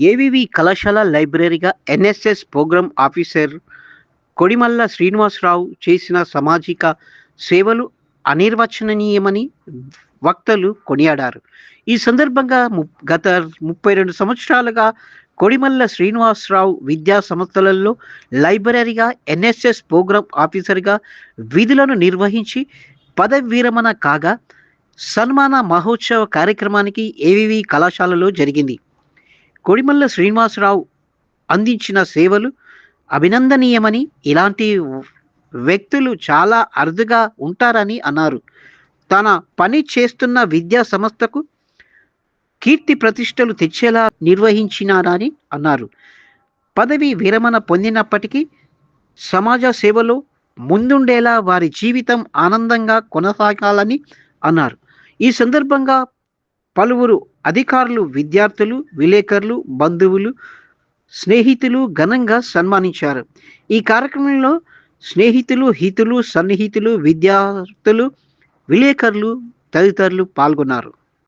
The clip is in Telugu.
ఏవివి కళాశాల లైబ్రరీగా NSS programme officer Kodimalla Srinivasarao చేసిన సామాజిక సేవలు అనిర్వచనీయమని వక్తలు కొనియాడారు. ఈ సందర్భంగా గత ముప్పై రెండు సంవత్సరాలుగా కొడిమల్ల శ్రీనివాసరావు విద్యా సంస్థలలో లైబ్రరీగా ఎన్ఎస్ఎస్ ప్రోగ్రామ్ ఆఫీసర్గా విధులను నిర్వహించి పదవి విరమణ కాగా సన్మాన మహోత్సవ కార్యక్రమానికి ఏవివి కళాశాలలో జరిగింది. కొడిమల్ల శ్రీనివాసరావు అందించిన సేవలు అభినందనీయమని ఇలాంటి వ్యక్తులు చాలా అరుదుగా ఉంటారని అన్నారు. తన పని చేస్తున్న విద్యా సంస్థకు కీర్తి ప్రతిష్టలు తెచ్చేలా నిర్వహించినారని అన్నారు. పదవి విరమణ పొందినప్పటికీ సమాజ సేవలో ముందుండేలా వారి జీవితం ఆనందంగా కొనసాగాలని అన్నారు. ఈ సందర్భంగా పలువురు అధికారులు విద్యార్థులు విలేకరులు బంధువులు స్నేహితులు ఘనంగా సన్మానించారు. ఈ కార్యక్రమంలో స్నేహితులు హితులు సన్నిహితులు విద్యార్థులు విలేకరులు తదితరులు పాల్గొన్నారు.